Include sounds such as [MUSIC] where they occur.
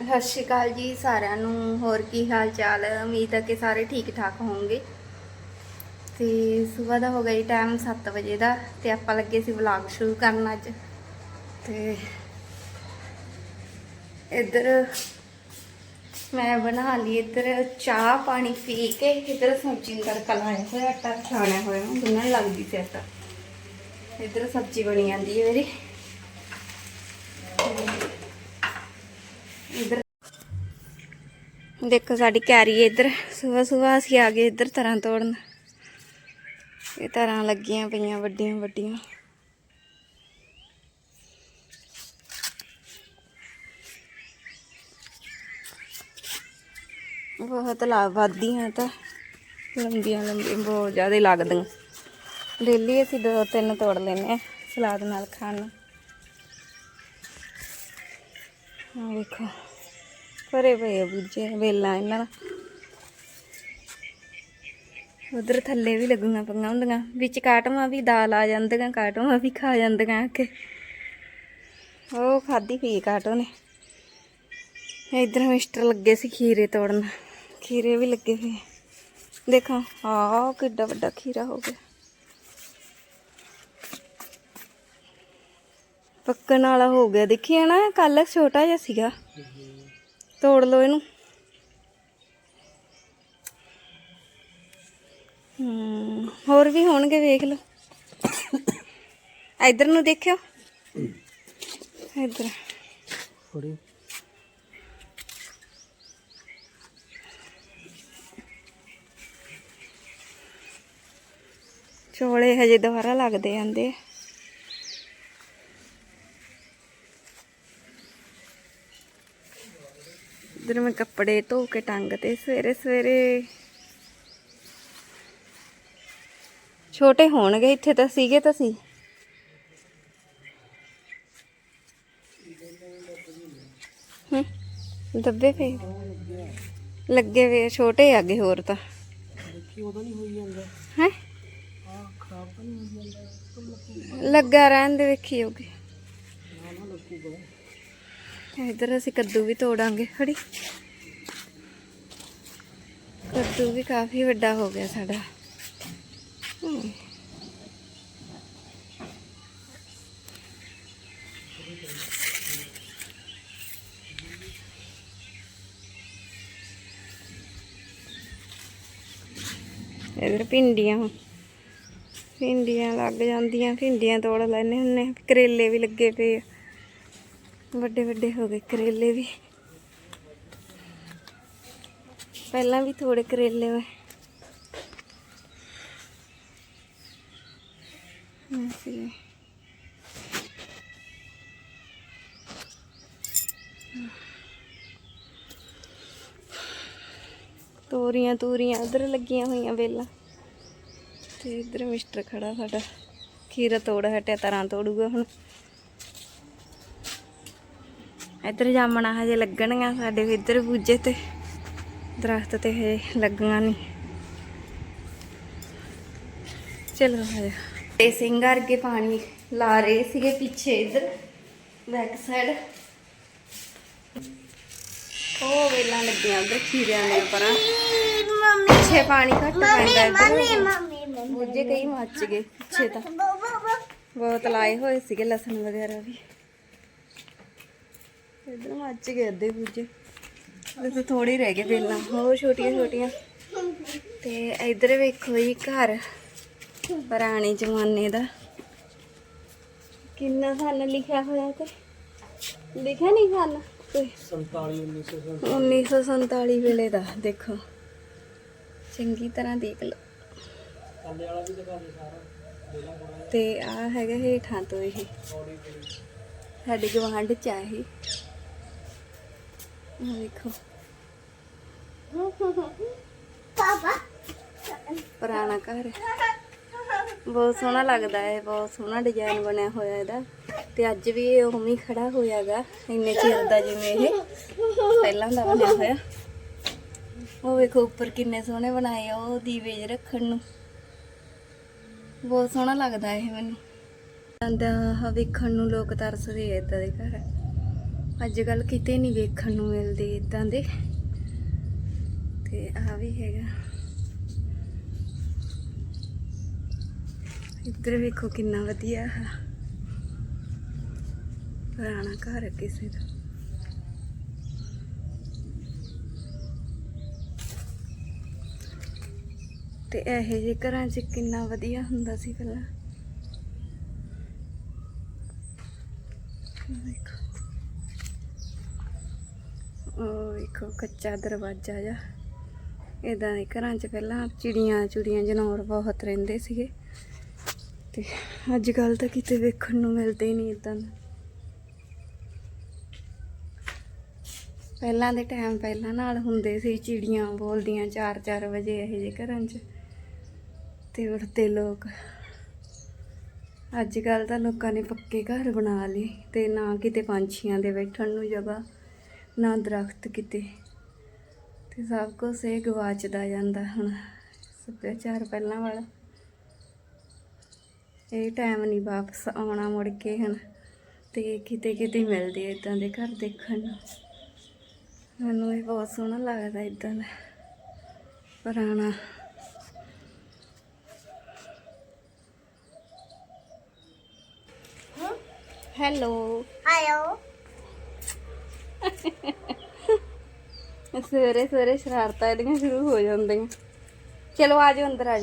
ਸਤਿ ਸ਼੍ਰੀ ਅਕਾਲ ਜੀ ਸਾਰਿਆਂ ਨੂੰ, ਹੋਰ ਕੀ ਹਾਲ ਚਾਲ? ਉਮੀਦ ਹੈ ਕਿ ਸਾਰੇ ਠੀਕ ਠਾਕ ਹੋਣਗੇ ਤੇ ਸਵੇਰ ਦਾ ਹੋ ਗਿਆ ਟਾਈਮ 7 ਵਜੇ ਦਾ ਤੇ ਆਪਾਂ ਲੱਗੇ ਸੀ ਵਲੌਗ ਸ਼ੁਰੂ ਕਰਨ ਅੱਜ। ਤੇ ਇੱਧਰ ਮੈਂ ਬਣਾ ਲਈ ਇੱਧਰ ਚਾਹ ਪਾਣੀ ਪੀ ਕੇ, ਇੱਧਰ ਸਬਜ਼ੀ ਨੂੰ ਤੜਕਾ ਲਾਇਆ ਹੋਇਆ, ਆਟਾ ਛਾਣਿਆ ਹੋਇਆ ਗੁੰਨਣ ਲੱਗਦੀ ਸੀ ਆਟਾ। ਇੱਧਰ ਸਬਜ਼ੀ ਬਣੀ ਜਾਂਦੀ ਹੈ ਮੇਰੀ। ਇੱਧਰ। ਦੇਖੋ ਸਾਡੀ ਕੈਰੀ ਇੱਧਰ ਸਵੇਰ ਸਵੇਰ ਅਸੀਂ ਆ ਗਏ ਇੱਧਰ ਤਰ੍ਹਾਂ ਤੋੜਨ। ਇਹ ਤਰ੍ਹਾਂ ਲੱਗੀਆਂ ਪਈਆਂ ਵੱਡੀਆਂ ਵੱਡੀਆਂ। ਬਹੁਤ ਲਾਭਾਦੀਆਂ ਤਾਂ, ਲੰਬੀਆਂ ਲੰਬੀਆਂ, ਬਹੁਤ ਜ਼ਿਆਦਾ ਲੱਗਦੀਆਂ। ਡੇਲੀ ਅਸੀਂ ਦੋ ਤਿੰਨ ਤੋੜ ਲੈਨੇ ਆ ਸਲਾਦ ਨਾਲ ਖਾਣ ਨੂੰ। ਵੇਖੋ। ਭਰੇ ਪਏ ਬੁੱਝੇ, ਵੇਲਾਂ ਇਹਨਾਂ ਦਾ। ਉਧਰ ਥੱਲੇ ਵੀ ਲੱਗੀਆਂ ਪਈਆਂ ਹੁੰਦੀਆਂ, ਵਿੱਚ ਕਾਟਮਾਂ ਵੀ ਦਾਲ ਆ ਜਾਂਦੀਆਂ ਕਾਟਮਾਂ ਵੀ ਖਾ ਜਾਂਦੀਆਂ ਆ ਕੇ। ਉਹ ਖਾਦੀ ਪਈ ਕਾਟੋ ਨੇ। ਇਧਰ ਮਿਸਟਰ ਲੱਗੇ ਸੀ ਖੀਰੇ ਤੋੜਨ, ਖੀਰੇ ਵੀ ਲੱਗੇ ਸੀ। ਦੇਖੋ, ਆਹ ਕਿੱਡਾ ਵੱਡਾ ਖੀਰਾ ਹੋ ਗਿਆ। ਪੱਕਣ ਵਾਲਾ ਹੋ ਗਿਆ। ਦੇਖੀ ਨਾ ਕੱਲ ਛੋਟਾ ਜਿਹਾ ਸੀਗਾ। ਤੋੜ ਲਓ ਇਹਨੂੰ। ਹਮ ਹੋਰ ਵੀ ਹੋਣਗੇ ਵੇਖ ਲਓ। ਇਧਰ ਨੂੰ ਦੇਖਿਓ। ਇਧਰ। ਥੋੜੀ ਚੋਲੇ ਹਜੇ ਦੁਬਾਰਾ ਲੱਗਦੇ ਜਾਂਦੇ ਆ। ਇਧਰ ਮੈਂ ਕੱਪੜੇ ਧੋ ਕੇ ਟੰਗ ਤੇ ਸਵੇਰੇ ਸਵੇਰੇ। ਛੋਟੇ ਹੋਣਗੇ ਇੱਥੇ ਤਾਂ ਸੀਗੇ ਤਾਂ ਸੀ। ਹੂੰ ਦੱਬੇ ਪਏ। ਲੱਗੇ ਵੇ ਛੋਟੇ ਆਗੇ ਹੋਰ ਤਾਂ। ਦੇਖੀ ਉਹਦਾ ਨਹੀਂ ਹੋਈ ਜਾਂਦਾ। ਹੈ? ਆ ਖਰਾਬ ਤਾਂ ਨਹੀਂ ਹੋਈ ਜਾਂਦਾ। ਲੱਗਾ ਰਹਿਣ ਦੇ ਵੇਖੀ ਹੋਗੀ ਇਧਰ ਅਸੀਂ ਕੱਦੂ ਵੀ ਤੋੜਾਂਗੇ, ਖੜੀ। ਕੱਦੂ ਵੀ ਕਾਫੀ ਵੱਡਾ ਹੋ ਗਿਆ ਸਾਡਾ। ਹਮ। ਇਧਰ ਭਿੰਡੀਆਂ। ਭਿੰਡੀਆਂ ਲੱਗ ਜਾਂਦੀਆਂ, ਭਿੰਡੀਆਂ ਤੋੜ ਲੈਨੇ ਹੁੰਨੇ ਕਰੇਲੇ ਵੀ ਲੱਗੇ ਪਏ ਆ। ਵੱਡੇ ਵੱਡੇ ਹੋ ਗਏ, ਕਰੇਲੇ ਵੀ। ਪਹਿਲਾਂ ਵੀ ਥੋੜੇ ਕਰੇਲੇ ਹੋਏ। ਅਸੀਂ ਤੋਰੀਆਂ ਤੂਰੀਆਂ ਉਧਰ ਲੱਗੀਆਂ ਹੋਈਆਂ ਵੇਲਾਂ। ਤੇ ਇਧਰ ਮਿਸਟਰ ਖੜਾ ਸਾਡਾ। ਖੀਰਾ ਤੋੜ ਹਟਿਆ ਤਰ੍ਹਾਂ ਤੋੜੂਗਾ ਹੁਣ। ਇੱਧਰ ਜਾਮਣਾ ਹਜੇ ਲੱਗਣਗੀਆਂ ਸਾਡੇ ਇੱਧਰ ਬੂਝੇ ਤੇ। ਦਰਖਤ ਤੇ ਹਜੇ ਲੱਗੀਆਂ ਨਹੀਂ ਚਲੋ ਹਜੇ। ਤੇ ਸਿੰਗਾਰ ਕੇ ਪਾਣੀ ਲਾ ਰਹੇ ਸੀਗੇ ਪਿੱਛੇ ਇੱਧਰ ਬੈਕ ਸਾਈਡ ਉਹ ਵੇਲਾਂ ਲੱਗੀਆਂ ਉਧਰ ਖੀਰਿਆਂ ਦੇ ਪਰਾਂ ਪਿੱਛੇ ਪਾਣੀ ਘੱਟ ਪੈਂਦਾ ਇੱਧਰ। ਬੂਝੇ ਕਈ ਮੱਚ ਗਏ ਪਿੱਛੇ ਤਾਂ। ਬਹੁਤ ਲਾਏ ਹੋਏ ਸੀਗੇ ਲਸਣ ਵਗੈਰਾ ਵੀ। ਇਧਰ ਮੱਚ ਗਏ ਅੱਧੇ ਬੂਝੇ ਇਹ ਥੋੜੇ ਹੀ ਰਹਿ ਗਏ ਪਹਿਲਾਂ। ਹੋਰ ਛੋਟੀਆਂ ਛੋਟੀਆਂ। ਤੇ ਇਧਰ ਵੇਖੋ ਜੀ ਘਰ। ਪੁਰਾਣੇ ਜ਼ਮਾਨੇ ਦਾ। ਕਿੰਨਾ ਸਾਲ ਲਿਖਿਆ ਹੋਇਆ ਤੇ। ਲਿਖਿਆ ਨਹੀਂ ਸਾਲ ਕੋਈ। 47 1900 1947 ਵੇਲੇ ਦਾ ਦੇਖੋ। ਚੰਗੀ ਤਰ੍ਹਾਂ ਦੇਖ ਲਓ। ਤੇ ਆ ਹੈਗਾ ਹੇਠਾਂ ਤੋਂ ਇਹ। ਸਾਡੇ ਗਵਾਂਢ ਚ ਆ ਇਹ। ਪੁਰਾਣਾ ਘਰ ਹੈ ਬਹੁਤ ਸੋਹਣਾ ਲੱਗਦਾ ਹੈ ਬਹੁਤ ਸੋਹਣਾ ਡਿਜ਼ਾਈਨ ਬਣਿਆ ਹੋਇਆ ਇਹਦਾ ਤੇ ਅੱਜ ਵੀ ਇਹ ਉਵੇਂ ਖੜਾ ਹੋਇਆਗਾ ਇੰਨੇ ਚਿਰ ਦਾ ਜਿਵੇਂ ਇਹ ਪਹਿਲਾਂ ਦਾ ਬਣਿਆ ਹੋਇਆ ਉਹ ਵੇਖੋ ਉੱਪਰ ਕਿੰਨੇ ਸੋਹਣੇ ਬਣਾਏ ਆ ਉਹ ਦੀਵੇ ਜਿਹੇ ਰੱਖਣ ਨੂੰ ਬਹੁਤ ਸੋਹਣਾ ਲੱਗਦਾ ਇਹ ਮੈਨੂੰ ਜਾਂਦਾ ਵੇਖਣ ਨੂੰ ਲੋਕ ਤਰਸਦੇ ਆ ਇਦਾਂ ਦੇ ਘਰ ਅੱਜ ਕੱਲ ਕਿਤੇ ਨਹੀਂ ਵੇਖਣ ਨੂੰ ਮਿਲਦੇ ਇਦਾਂ ਦੇ। ਤੇ ਆ ਵੀ ਹੈਗਾ। ਇੱਧਰ ਵੇਖੋ ਕਿੰਨਾ ਵਧੀਆ ਆ। ਪੁਰਾਣਾ ਘਰ ਕਿਸੇ ਦਾ। ਤੇ ਇਹੋ ਜਿਹੇ ਘਰਾਂ 'ਚ ਕਿੰਨਾ ਵਧੀਆ ਹੁੰਦਾ ਸੀ ਪਹਿਲਾਂ। ਆਹ ਉਹ ਵੇਖੋ, ਕੱਚਾ ਦਰਵਾਜ਼ਾ ਜਾ ਇਦਾਂ ਦੇ ਘਰਾਂ 'ਚ ਪਹਿਲਾਂ ਚਿੜੀਆਂ ਚੁੜੀਆਂ ਜਨੌਰ ਬਹੁਤ ਰਹਿੰਦੇ ਸੀਗੇ। ਤੇ ਅੱਜ ਕੱਲ ਤਾਂ ਕਿਤੇ ਵੇਖਣ ਨੂੰ ਮਿਲਦੇ ਹੀ ਨਹੀਂ ਇਦਾਂ ਪਹਿਲਾਂ ਦੇ ਟਾਈਮ ਪਹਿਲਾਂ ਨਾਲ ਹੁੰਦੇ ਸੀ ਚਿੜੀਆਂ ਬੋਲਦੀਆਂ 4-4 ਵਜੇ ਇਹੋ ਜਿਹੇ ਘਰਾਂ 'ਚ। ਤੇ ਉੱਠਦੇ ਲੋਕ। ਅੱਜ ਕੱਲ ਤਾਂ ਲੋਕਾਂ ਨੇ ਪੱਕੇ ਘਰ ਬਣਾ ਲਏ ਤੇ ਨਾ ਕਿਤੇ ਪੰਛੀਆਂ ਦੇ ਬੈਠਣ ਨੂੰ ਜਗ੍ਹਾ। ਨਾ ਦਰਖਤ ਕਿਤੇ। ਤੇ ਸਭ ਕੁਝ ਇਹ ਗਵਾਚਦਾ ਜਾਂਦਾ ਹੁਣ। ਸੱਭਿਆਚਾਰ ਪਹਿਲਾਂ ਵਾਲਾ। ਇਹ ਟਾਈਮ ਨਹੀਂ ਵਾਪਸ ਆਉਣਾ ਮੁੜ ਕੇ ਹੁਣ। ਤੇ ਕਿਤੇ ਕਿਤੇ ਮਿਲਦੇ ਇਦਾਂ ਦੇ ਘਰ ਦੇਖਣ ਨੂੰ। ਮੈਨੂੰ ਇਹ ਬਹੁਤ ਸੋਹਣਾ ਲੱਗਦਾ ਇਦਾਂ ਦਾ। ਪੁਰਾਣਾ। ਹੈਲੋ। Hello. [LAUGHS] ਸਵੇਰੇ ਸਵੇਰੇ ਸ਼ਰਾਰਤਾਂ ਇਹਦੀਆਂ ਸ਼ੁਰੂ ਹੋ ਜਾਂਦੀਆਂ। ਚਲੋ ਆ ਜਾਓ ਅੰਦਰ ਆ